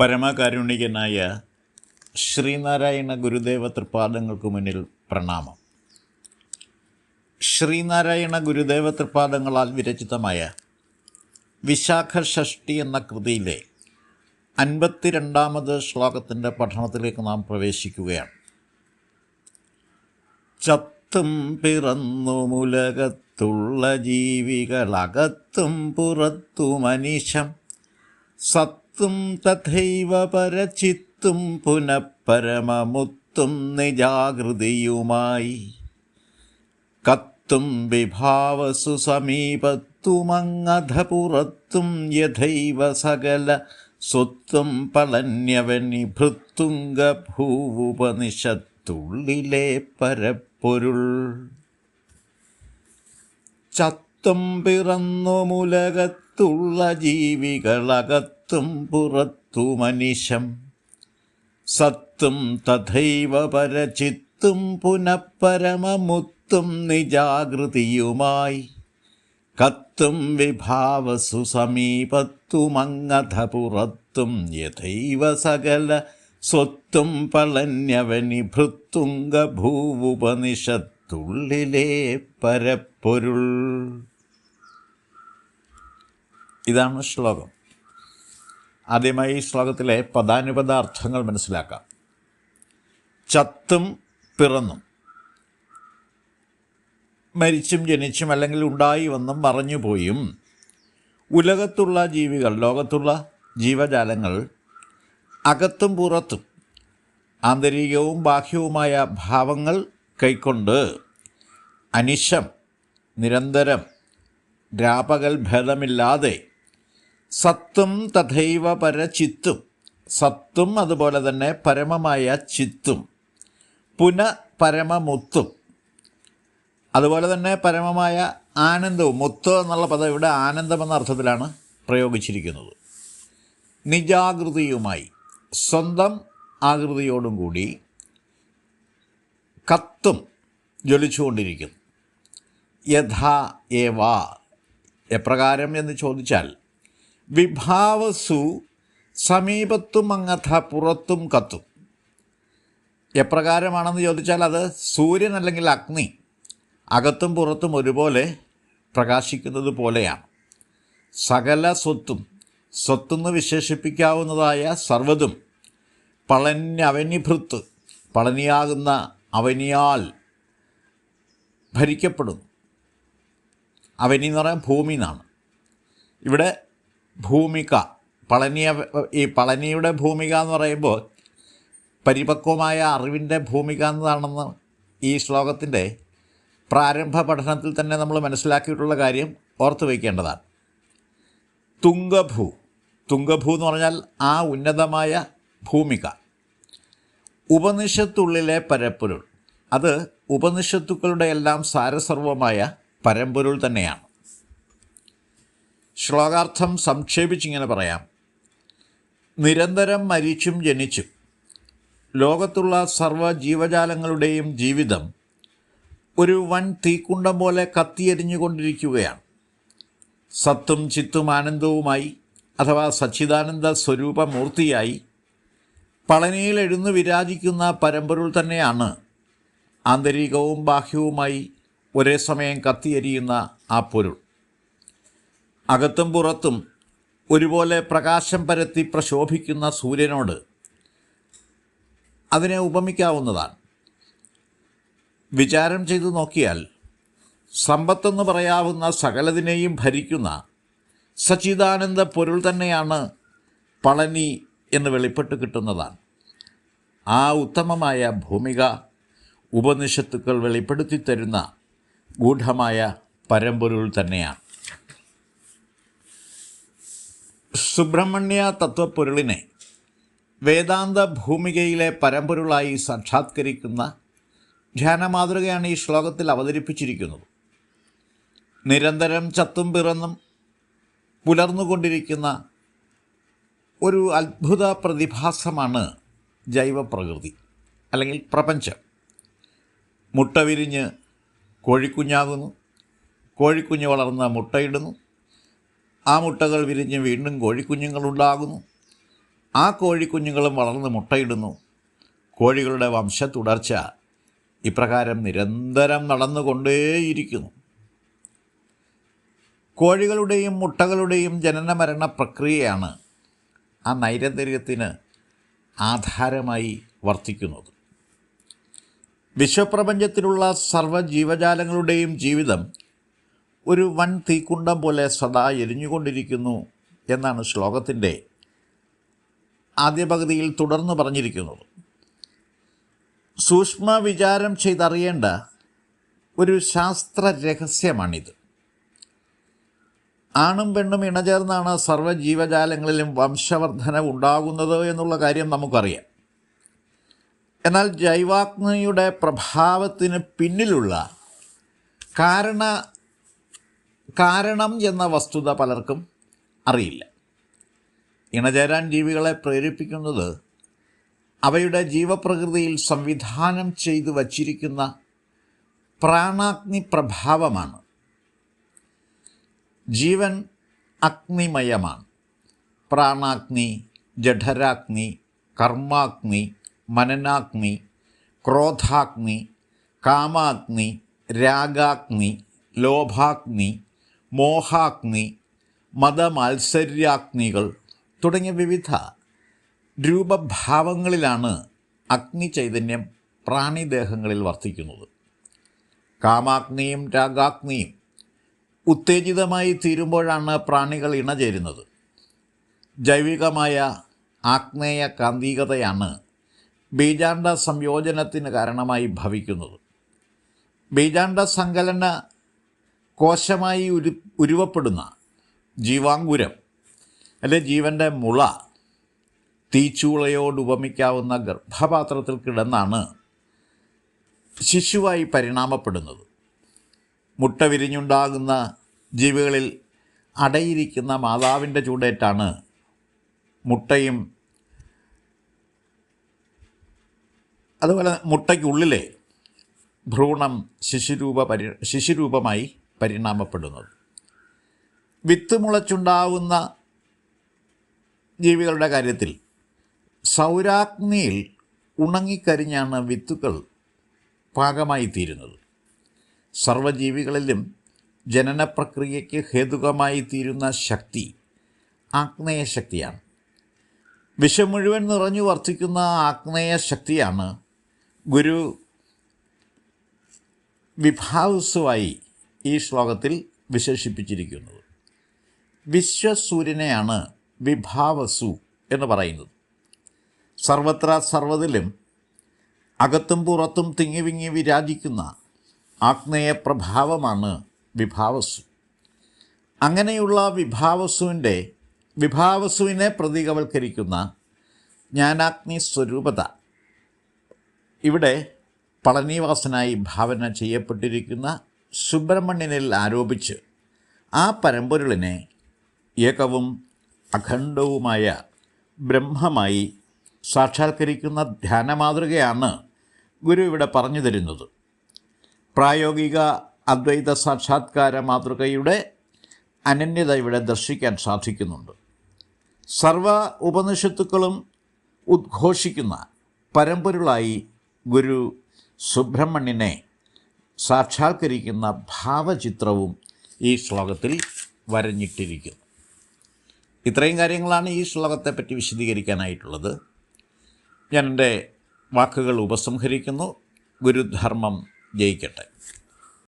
പരമകാരുണികനായ ശ്രീനാരായണ ഗുരുദേവ തൃപാദങ്ങൾക്ക് മുന്നിൽ പ്രണാമം. ശ്രീനാരായണ ഗുരുദേവ തൃപാദങ്ങളാൽ വിരചിതമായ വിശാഖ ഷഷ്ടി എന്ന കൃതിയിലെ അൻപത്തിരണ്ടാമത് ശ്ലോകത്തിന്റെ പഠനത്തിലേക്ക് നാം പ്രവേശിക്കുകയാണ്. ചത്തും പിറന്നു മുലകത്തുള്ള ജീവികളകത്തും പുറത്തു മനുഷ്യം സത്തും തഥൈവ പരചിത്തും പുനഃപരമമുത്തും നിജാകൃതിയുമായി. കത്തും വിഭാവസു സമീപത്തുമങ്ങധപുറത്തും യഥൈവ സകല സ്വത്വം പളന്യവനി ഭൃത്തുംഗ ഭൂവുപനിഷത്തുള്ളിലെ പരപ്പൊരുൾ. ചത്തും പിറന്നു മുലകത്തുള്ള ജീവികളകത്തും പുറത്തു മനുഷ്യം. സത്തും തഥൈവ പരചിത്തും പുനഃപരമമുത്തും നിജാകൃതിയുമായി. കത്തും വിഭാവസു സമീപത്തുമങ്ങധപുറത്തും യഥൈവ സകല സ്വത്തും പളന്യവനി ഭൃത്തുങ്കഭൂവുപനിഷത്തുള്ളിലെ പരപ്പൊരുൾ. ഇതാണ് ശ്ലോകം. ആദ്യമായി ഈ ശ്ലോകത്തിലെ പദാനുപദ അർത്ഥങ്ങൾ മനസ്സിലാക്കാം. ചത്തും പിറന്നും. മരിച്ചും ജനിച്ചും അല്ലെങ്കിൽ ഉണ്ടായി വന്നും മറഞ്ഞുപോയും ഉലകത്തുള്ള ജീവികൾ ലോകത്തുള്ള ജീവജാലങ്ങൾ അകത്തും പുറത്തും ആന്തരികവും ബാഹ്യവുമായ ഭാവങ്ങൾ കൈക്കൊണ്ട് അനിശം നിരന്തരം രാപകൽ ഭേദമില്ലാതെ സത്തും തഥൈവ പരചിത്തും. സത്തും അതുപോലെ തന്നെ പരമമായ ചിത്തും. പുന പരമമുത്തും. അതുപോലെ തന്നെ പരമമായ ആനന്ദവും. മുത്ത് എന്നുള്ള പദം ഇവിടെ ആനന്ദം എന്ന അർത്ഥത്തിലാണ് പ്രയോഗിച്ചിരിക്കുന്നത്. നിജാകൃതിയുമായി. സ്വന്തം ആകൃതിയോടും കൂടി കത്തും ജ്വലിച്ചുകൊണ്ടിരിക്കുന്നു. യഥാ ഏവ. എപ്രകാരം എന്ന് ചോദിച്ചാൽ വിഭാവസു സമീപത്തും അങ്ങഥ പുറത്തും കത്തും. എപ്രകാരമാണെന്ന് ചോദിച്ചാൽ അത് സൂര്യൻ അല്ലെങ്കിൽ അഗ്നി അകത്തും പുറത്തും ഒരുപോലെ പ്രകാശിക്കുന്നത് പോലെയാണ്. സകല സ്വത്തും സ്വത്തെന്ന് വിശേഷിപ്പിക്കാവുന്നതായ സർവതും പളന്യവനിഭൃത്ത് പളനിയാകുന്ന അവനിയാൽ ഭരിക്കപ്പെടുന്നു. അവനി എന്ന് പറയാൻ ഭൂമി എന്നാണ്. ഇവിടെ ഭൂമിക പളനിയ ഈ പളനിയുടെ ഭൂമിക എന്ന് പറയുമ്പോൾ പരിപക്വമായ അറിവിന്റെ ഭൂമിക എന്നതാണെന്ന് ഈ ശ്ലോകത്തിന്റെ പ്രാരംഭ പഠനത്തിൽ തന്നെ നമ്മൾ മനസ്സിലാക്കിയിട്ടുള്ള കാര്യം ഓർത്തു വയ്ക്കേണ്ടതാണ്. തുങ്കഭൂ തുങ്കഭൂ എന്ന് പറഞ്ഞാൽ ആ ഉന്നതമായ ഭൂമിക. ഉപനിഷത്തുള്ളിലെ പരപ്പൊരുൾ അത് ഉപനിഷത്തുക്കളുടെ എല്ലാം സാരസർവമായ പരമ്പൊരുൾ തന്നെയാണ്. ശ്ലോകാർത്ഥം സംക്ഷേപിച്ചിങ്ങനെ പറയാം. നിരന്തരം മരിച്ചും ജനിച്ചും ലോകത്തുള്ള സർവ ജീവജാലങ്ങളുടെയും ജീവിതം ഒരു വൻ തീക്കുണ്ടം പോലെ കത്തിയെരിഞ്ഞുകൊണ്ടിരിക്കുകയാണ്. സത്തും ചിത്തും ആനന്ദവുമായി അഥവാ സച്ചിദാനന്ദ സ്വരൂപമൂർത്തിയായി പളനിയിൽ എഴുന്നു വിരാജിക്കുന്ന പരമ്പൊരുൾ തന്നെയാണ് ആന്തരികവും ബാഹ്യവുമായി ഒരേ സമയം കത്തിയെരിയുന്ന ആ പൊരുൾ. അകത്തും പുറത്തും ഒരുപോലെ പ്രകാശം പരത്തി പ്രശോഭിക്കുന്ന സൂര്യനോട് അതിനെ ഉപമിക്കാവുന്നതാണ്. വിചാരം ചെയ്തു നോക്കിയാൽ സമ്പത്തെന്ന് പറയാവുന്ന സകലതിനെയും ഭരിക്കുന്ന സച്ചിദാനന്ദ പൊരുൾ തന്നെയാണ് പളനി എന്ന് വെളിപ്പെട്ട് കിട്ടുന്നതാണ്. ആ ഉത്തമമായ ഭൂമിക ഉപനിഷത്തുക്കൾ വെളിപ്പെടുത്തി തരുന്ന ഗൂഢമായ പരമ്പൊരുൾ തന്നെയാണ്. സുബ്രഹ്മണ്യ തത്വപ്പൊരുളിനെ വേദാന്ത ഭൂമികയിലെ പരമ്പൊരുളായി സാക്ഷാത്കരിക്കുന്ന ധ്യാനമാതൃകയാണ് ഈ ശ്ലോകത്തിൽ അവതരിപ്പിച്ചിരിക്കുന്നത്. നിരന്തരം ചത്തും പിറന്നും പുലർന്നുകൊണ്ടിരിക്കുന്ന ഒരു അത്ഭുത പ്രതിഭാസമാണ് ജൈവപ്രകൃതി അല്ലെങ്കിൽ പ്രപഞ്ചം. മുട്ട വിരിഞ്ഞ് കോഴിക്കുഞ്ഞാകുന്നു. കോഴിക്കുഞ്ഞ് വളർന്ന് മുട്ടയിടുന്നു ആ മുട്ടകൾ വിരിഞ്ഞ് വീണ്ടും കോഴിക്കുഞ്ഞുങ്ങളുണ്ടാകുന്നു ആ കോഴിക്കുഞ്ഞുങ്ങളും വളർന്ന് മുട്ടയിടുന്നു. കോഴികളുടെ വംശ തുടർച്ച ഇപ്രകാരം നിരന്തരം നടന്നുകൊണ്ടേയിരിക്കുന്നു. കോഴികളുടെയും മുട്ടകളുടെയും ജനനമരണ പ്രക്രിയയാണ് ആ നൈരന്തര്യത്തിന് ആധാരമായി വർത്തിക്കുന്നത്. വിശ്വപ്രപഞ്ചത്തിലുള്ള സർവ ജീവജാലങ്ങളുടെയും ജീവിതം ഒരു വൻ തീക്കുണ്ടം പോലെ സദാ എരിഞ്ഞുകൊണ്ടിരിക്കുന്നു എന്നാണ് ശ്ലോകത്തിന്റെ ആദ്യ പകുതിയിൽ തുടർന്ന് പറഞ്ഞിരിക്കുന്നത്. സൂക്ഷ്മ വിചാരം ചെയ്തറിയേണ്ട ഒരു ശാസ്ത്ര രഹസ്യമാണിത് ആണും പെണ്ണും ഇണചേർന്നാണ് സർവ ജീവജാലങ്ങളിലും വംശവർധന ഉണ്ടാകുന്നത് എന്നുള്ള കാര്യം നമുക്കറിയാം. എന്നാൽ ജൈവാഗ്നിയുടെ പ്രഭാവത്തിന് പിന്നിലുള്ള കാരണ കാരണം എന്ന വസ്തുത പലർക്കും അറിയില്ല. ഇണചേരാൻ ജീവികളെ പ്രേരിപ്പിക്കുന്നത് അവയുടെ ജീവപ്രകൃതിയിൽ സംവിധാനം ചെയ്തു വച്ചിരിക്കുന്ന പ്രാണാഗ്നി പ്രഭാവമാണ്. ജീവൻ അഗ്നിമയമാണ്. പ്രാണാഗ്നി ജഠരാഗ്നി കർമാഗ്നി മനനാഗ്നി ക്രോധാഗ്നി കാമാഗ്നി രാഗാഗ്നി ലോഭാഗ്നി മോഹാഗ്നി മതമാത്സര്യാഗ്നികൾ തുടങ്ങിയ വിവിധ രൂപഭാവങ്ങളിലാണ് അഗ്നി ചൈതന്യം പ്രാണിദേഹങ്ങളിൽ വർത്തിക്കുന്നത്. കാമാഗ്നിയും രാഗാഗ്നിയും ഉത്തേജിതമായി തീരുമ്പോഴാണ് പ്രാണികൾ ഇണചേരുന്നത്. ജൈവികമായ ആഗ്നേയ കാന്തികതയാണ് ബീജാണ്ട സംയോജനത്തിന് കാരണമായി ഭവിക്കുന്നത്. ബീജാണ്ട സങ്കലന കോശമായി ഉരു ഉരുവപ്പെടുന്ന ജീവാങ്കുരം അല്ലെ ജീവന്റെ മുള തീച്ചൂളയോട് ഉപമിക്കാവുന്ന ഗർഭപാത്രത്തിൽ കിടന്നാണ് ശിശുവായി പരിണാമപ്പെടുന്നത്. മുട്ട വിരിഞ്ഞുണ്ടാകുന്ന ജീവികളിൽ അടയിരിക്കുന്ന മാതാവിന്റെ ചൂടേറ്റാണ് മുട്ടയും അതുപോലെ മുട്ടയ്ക്കുള്ളിലെ ഭ്രൂണം ശിശുരൂപ പരി ശിശുരൂപമായി പരിണാമപ്പെടുന്നത്. വിത്ത് മുളച്ചുണ്ടാവുന്ന ജീവികളുടെ കാര്യത്തിൽ സൗരാഗ്നിയിൽ ഉണങ്ങിക്കരിഞ്ഞാണ് വിത്തുകൾ പാകമായി തീരുന്നത് സർവജീവികളിലും ജനനപ്രക്രിയയ്ക്ക് ഹേതുകമായി തീരുന്ന ശക്തി ആഗ്നേയ ശക്തിയാണ് വിശ്വം മുഴുവൻ നിറഞ്ഞു വർദ്ധിക്കുന്ന ആഗ്നേയ ശക്തിയാണ് ഗുരു വിഭാവസുവായി ഈ ശ്ലോകത്തിൽ വിശേഷിപ്പിച്ചിരിക്കുന്നത്. വിശ്വസൂര്യനെയാണ് വിഭാവസു എന്ന് പറയുന്നത്. സർവത്ര സർവതിലും അകത്തും പുറത്തും തിങ്ങി വിങ്ങി വിരാജിക്കുന്ന ആഗ്നേയ പ്രഭാവമാണ് വിഭാവസു. അങ്ങനെയുള്ള വിഭാവസുവിന്റെ വിഭാവസുവിനെ പ്രതീകവൽക്കരിക്കുന്ന ജ്ഞാനാഗ്നി സ്വരൂപത ഇവിടെ പളനിവാസനായി ഭാവന ചെയ്യപ്പെട്ടിരിക്കുന്ന സുബ്രഹ്മണ്യനിൽ ആരോപിച്ച് ആ പരമ്പൊരുളിനെ ഏകവും അഖണ്ഡവുമായ ബ്രഹ്മമായി സാക്ഷാത്കരിക്കുന്ന ധ്യാന മാതൃകയാണ് ഗുരു ഇവിടെ പറഞ്ഞു തരുന്നത്. പ്രായോഗിക അദ്വൈത സാക്ഷാത്കാര മാതൃകയുടെ അനന്യത ഇവിടെ ദർശിക്കാൻ സാധിക്കുന്നുണ്ട്. സർവ ഉപനിഷത്തുക്കളും ഉദ്ഘോഷിക്കുന്ന പരമ്പൊരുളായി ഗുരു സുബ്രഹ്മണ്യനെ സാക്ഷാത്കരിക്കുന്ന ഭാവചിത്രവും ഈ ശ്ലോകത്തിൽ വരഞ്ഞിട്ടിരിക്കുന്നു. ഇത്രയും കാര്യങ്ങളാണ് ഈ ശ്ലോകത്തെപ്പറ്റി വിശദീകരിക്കാനായിട്ടുള്ളത്. ഞാൻ എന്റെ വാക്കുകൾ ഉപസംഹരിക്കുന്നു. ഗുരുധർമ്മം ജയിക്കട്ടെ.